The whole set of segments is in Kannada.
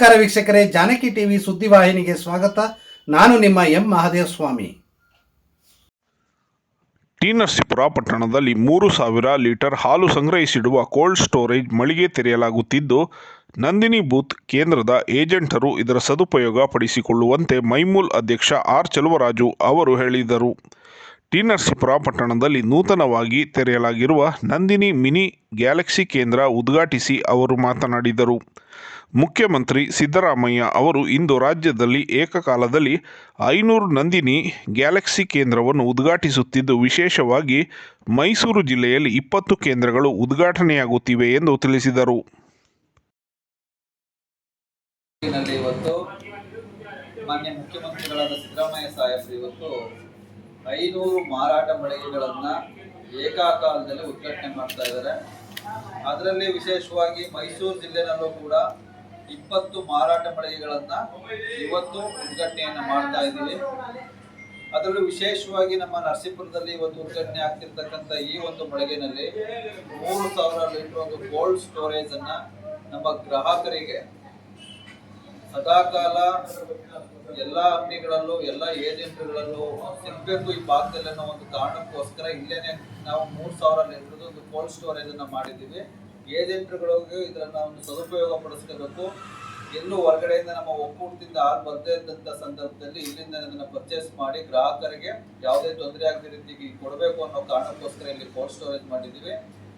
ನಮಸ್ಕಾರ ವೀಕ್ಷಕರೇ, ಜಾನಕಿ ಟಿವಿ ಸುದ್ದಿವಾಹಿನಿಗೆ ಸ್ವಾಗತ. ನಾನು ನಿಮ್ಮ ಎಂ ಮಹಾದೇವ ಸ್ವಾಮಿ ಟಿ ನರಸೀಪುರ ಪಟ್ಟಣದಲ್ಲಿ ಮೂರು ಸಾವಿರ ಲೀಟರ್ ಹಾಲು ಸಂಗ್ರಹಿಸಿಡುವ ಕೋಲ್ಡ್ ಸ್ಟೋರೇಜ್ ಮಳಿಗೆ ತೆರೆಯಲಾಗುತ್ತಿದ್ದು, ನಂದಿನಿ ಬೂತ್ ಕೇಂದ್ರದ ಏಜೆಂಟರು ಇದರ ಸದುಪಯೋಗ ಪಡಿಸಿಕೊಳ್ಳುವಂತೆ ಮೈಮೂಲ್ ಅಧ್ಯಕ್ಷ ಆರ್ ಚಲುವರಾಜು ಅವರು ಹೇಳಿದರು. ಟಿ ನರಸೀಪುರ ಪಟ್ಟಣದಲ್ಲಿ ನೂತನವಾಗಿ ತೆರೆಯಲಾಗಿರುವ ನಂದಿನಿ ಮಿನಿ ಗ್ಯಾಲಕ್ಸಿ ಕೇಂದ್ರ ಉದ್ಘಾಟಿಸಿ ಅವರು ಮಾತನಾಡಿದರು. ಮುಖ್ಯಮಂತ್ರಿ ಸಿದ್ದರಾಮಯ್ಯ ಅವರು ಇಂದು ರಾಜ್ಯದಲ್ಲಿ ಏಕಕಾಲದಲ್ಲಿ ಐನೂರು ನಂದಿನಿ ಗ್ಯಾಲಕ್ಸಿ ಕೇಂದ್ರವನ್ನು ಉದ್ಘಾಟಿಸುತ್ತಿದ್ದು, ವಿಶೇಷವಾಗಿ ಮೈಸೂರು ಜಿಲ್ಲೆಯಲ್ಲಿ ಇಪ್ಪತ್ತು ಕೇಂದ್ರಗಳು ಉದ್ಘಾಟನೆಯಾಗುತ್ತಿವೆ ಎಂದು ತಿಳಿಸಿದರು. ಮಾನ್ಯ ಮುಖ್ಯಮಂತ್ರಿಗಳಾದ ಸಿದ್ದರಾಮಯ್ಯ ಸಾಹೇಬರು ಇವತ್ತು ಐನೂರು ಮಾರಾಟ ಮಳಿಗೆಗಳನ್ನ ಏಕಕಾಲದಲ್ಲಿ ಉದ್ಘಾಟನೆ ಮಾಡ್ತಾ ಇದ್ದಾರೆ. ಅದರಲ್ಲಿ ವಿಶೇಷವಾಗಿ ಮೈಸೂರು ಜಿಲ್ಲೆನಲ್ಲೂ ಕೂಡ ಇಪ್ಪತ್ತು ಮಾರಾಟ ಮಳಿಗೆಗಳನ್ನ ಇವತ್ತು ಉದ್ಘಾಟನೆಯನ್ನ ಮಾಡ್ತಾ ಇದ್ದೀವಿ. ಅದರಲ್ಲೂ ವಿಶೇಷವಾಗಿ ನಮ್ಮ ನರಸೀಪುರದಲ್ಲಿ ಇವತ್ತು ಉದ್ಘಾಟನೆ ಆಗ್ತಿರ್ತಕ್ಕಂಥ ಈ ಒಂದು ಮಳಿಗೆನಲ್ಲಿ ಮೂರು ಸಾವಿರ ಲೀಟರ್ ಒಂದು ಕೋಲ್ಡ್ ಸ್ಟೋರೇಜ್ ಅನ್ನ ನಮ್ಮ ಗ್ರಾಹಕರಿಗೆ ಸದಾಕಾಲ ಎಲ್ಲ ಅಂಗಡಿಗಳಲ್ಲೂ, ಎಲ್ಲ ಏಜೆಂಟ್ಗಳಲ್ಲೂ ಸಿಗ್ಬೇಕು ಈ ಭಾಗದಲ್ಲಿ ಅನ್ನೋ ಒಂದು ಕಾರಣಕ್ಕೋಸ್ಕರ ಇಲ್ಲೇನೆ ನಾವು ಮೂರು ಸಾವಿರ ಲೀಟರ್ ಒಂದು ಕೋಲ್ಡ್ ಸ್ಟೋರೇಜ್ ಅನ್ನ ಮಾಡಿದ್ದೀವಿ. ಏಜೆಂಟ್ಗಳಿಗೆ ಇದನ್ನ ಒಂದು ಸದುಪಯೋಗ ಪಡಿಸ್ಕೋಬೇಕು. ಎಲ್ಲೂ ಹೊರಗಡೆಯಿಂದ ನಮ್ಮ ಒಕ್ಕೂಟದಿಂದ ಹಾಲು ಬರದೇ ಇದ್ದಂತ ಸಂದರ್ಭದಲ್ಲಿ ಇಲ್ಲಿಂದ ಅದನ್ನ ಪರ್ಚೇಸ್ ಮಾಡಿ ಗ್ರಾಹಕರಿಗೆ ಯಾವುದೇ ತೊಂದರೆ ಆಗದ ರೀತಿಗೆ ಕೊಡಬೇಕು ಅನ್ನೋ ಕಾರಣಕ್ಕೋಸ್ಕರ ಇಲ್ಲಿ ಕೋಲ್ಡ್ ಸ್ಟೋರೇಜ್ ಮಾಡಿದ್ದೀವಿ.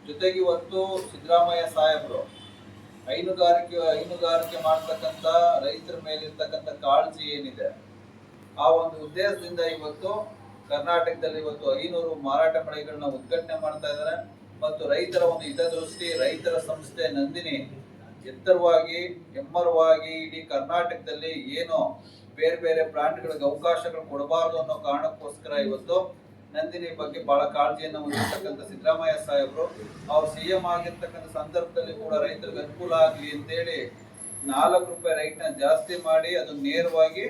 ಜೊತೆಗೆ ಇವತ್ತು ಸಿದ್ದರಾಮಯ್ಯ ಸಾಹೇಬರು ಹೈನುಗಾರಿಕೆ ಹೈನುಗಾರಿಕೆ ಮಾಡ್ತಕ್ಕಂಥ ರೈತರ ಮೇಲಿರ್ತಕ್ಕಂಥ ಕಾಳಜಿ ಏನಿದೆ, ಆ ಒಂದು ಉದ್ದೇಶದಿಂದ ಇವತ್ತು ಕರ್ನಾಟಕದಲ್ಲಿ ಇವತ್ತು ಐನೂರು ಮಾರಾಟ ಮಳೆಗಳನ್ನ ಉದ್ಘಾಟನೆ ಮಾಡ್ತಾ ಇದ್ದಾರೆ. ಮತ್ತು ರೈತರ ಒಂದು ಹಿತದೃಷ್ಟಿ, ರೈತರ ಸಂಸ್ಥೆ ನಂದಿನಿ ಎತ್ತರವಾಗಿ ಎಮ್ಮರವಾಗಿ ಇಡೀ ಕರ್ನಾಟಕದಲ್ಲಿ ಏನು ಬೇರೆ ಬೇರೆ ಬ್ರಾಂಡ್ಗಳಿಗೆ ಅವಕಾಶಗಳು ಕೊಡಬಾರದು ಅನ್ನೋ ಕಾರಣಕ್ಕೋಸ್ಕರ ಇವತ್ತು ನಂದಿನಿ ಬಗ್ಗೆ ಬಹಳ ಕಾಳಜಿಯನ್ನು ಹೊಂದಿರತಕ್ಕಂಥ ಸಿದ್ದರಾಮಯ್ಯ ಸಾಹೇಬರು. ಅವ್ರು ಸಿ ಎಂ ಆಗಿರ್ತಕ್ಕಂಥ ಸಂದರ್ಭದಲ್ಲಿ ಕೂಡ ರೈತರಿಗೆ ಅನುಕೂಲ ಆಗಲಿ ಅಂತೇಳಿ ನಾಲ್ಕು ರೂಪಾಯಿ ರೈಟ್ನ ಜಾಸ್ತಿ ಮಾಡಿ ಅದು ನೇರವಾಗಿ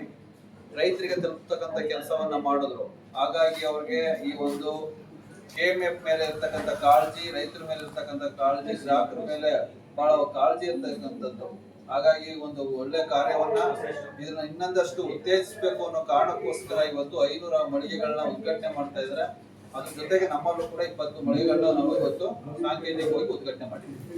ರೈತರಿಗೆ ತಲುಪ್ತಕ್ಕಂಥ ಕೆಲಸವನ್ನ ಮಾಡಿದ್ರು. ಹಾಗಾಗಿ ಅವ್ರಿಗೆ ಈ ಒಂದು ಕೆ ಎಂ ಎಫ್ ಮೇಲೆ ಇರ್ತಕ್ಕಂಥ ಕಾಳಜಿ, ರೈತರ ಮೇಲೆ ಇರ್ತಕ್ಕಂಥ ಕಾಳಜಿ, ಗ್ರಾಹಕರ ಮೇಲೆ ಬಹಳ ಕಾಳಜಿ ಇರ್ತಕ್ಕಂಥದ್ದು. ಹಾಗಾಗಿ ಒಂದು ಒಳ್ಳೆ ಕಾರ್ಯವನ್ನ ಇದನ್ನ ಇನ್ನೊಂದಷ್ಟು ಉತ್ತೇಜಿಸಬೇಕು ಅನ್ನೋ ಕಾರಣಕ್ಕೋಸ್ಕರ ಇವತ್ತು ಐನೂರ ಮಳಿಗೆಗಳನ್ನ ಉದ್ಘಾಟನೆ ಮಾಡ್ತಾ ಇದ್ದಾರೆ. ಅದ್ರ ಜೊತೆಗೆ ನಮ್ಮಲ್ಲೂ ಕೂಡ ಇಪ್ಪತ್ತು ಮಳಿಗೆಗಳನ್ನ ನಾವು ಇವತ್ತು ಸಾಂಕೇತಿಕವಾಗಿ ಉದ್ಘಾಟನೆ ಮಾಡಿದ್ದೀವಿ.